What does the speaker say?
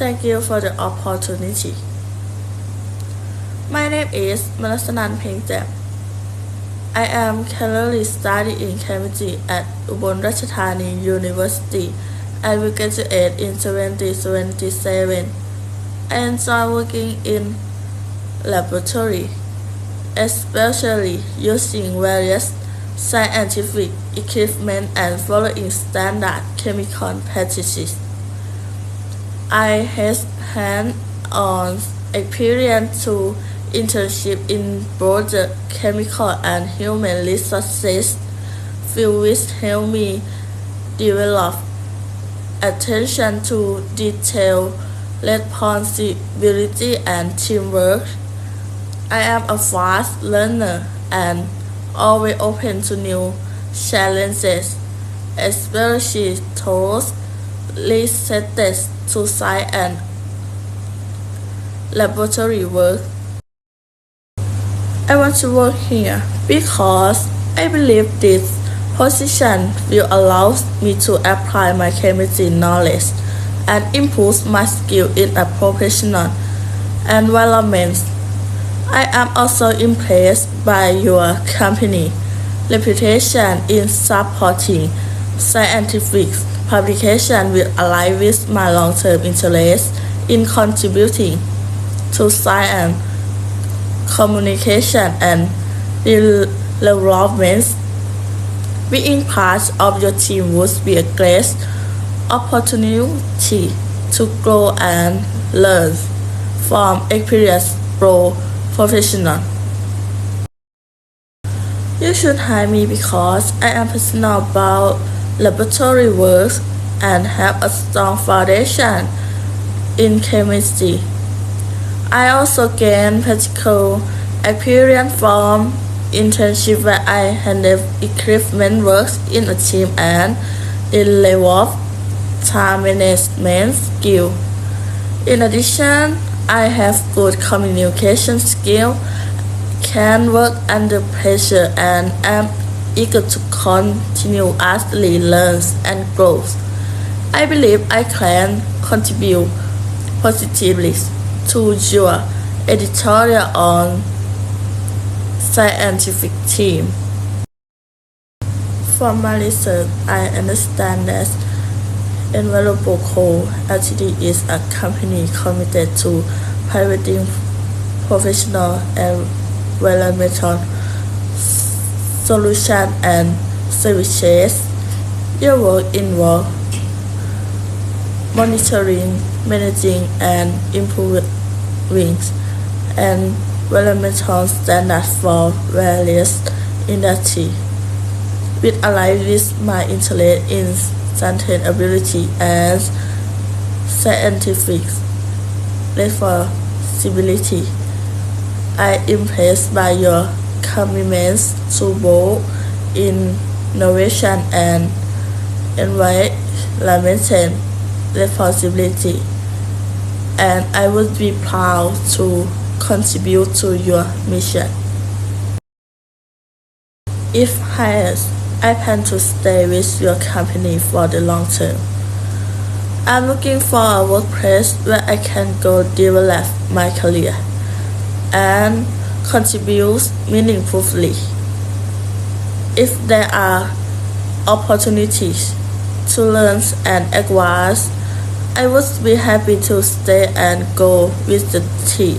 Thank you for the opportunity. My name is Malasanan Pengjam. I am currently studying chemistry at Ubon Ratchathani University and will graduate in 2027. I enjoy working in laboratory, especially using various scientific equipment and following standard chemical practices. I have hands-on um, experience to internship in both the chemical and human resources field which help me develop attention to detail, responsibility and teamwork. I am a fast learner and always open to new challenges, especially those related to science and laboratory work. I want to work here because I believe this position will allow me to apply my chemistry knowledge and improve my skill in a professional environment. I am also impressed by your company reputation in supporting scientific publication will align with my long-term interest in contributing to science communication and development. Being part of your team would be a great opportunity to grow and learn from experienced pro professional. You should hire me because I am passionate about laboratory work and have a strong foundation in chemistry. I also gained practical experience from internship where I handled equipment works in a team and developed time management skill. In addition, I have good communication skill, can work under pressure and am eager to continuously learn and grow. I believe I can contribute positively to your editorial on scientific team. From my research, I understand that Environable Co. Ltd is a company committed to providing professional environmental solutions and services. Your work involves monitoring, managing, and improving and environmental standards for various industries. With align with my interest in sustainability and scientific responsibility, I impressed by your commitments to both innovation and environmental responsibility, and I would be proud to contribute to your mission. If hired, I plan to stay with your company for the long term. I'm looking for a workplace where I can go develop my career and contribute meaningfully. If there are opportunities to learn and acquire, I would be happy to stay and go with the team.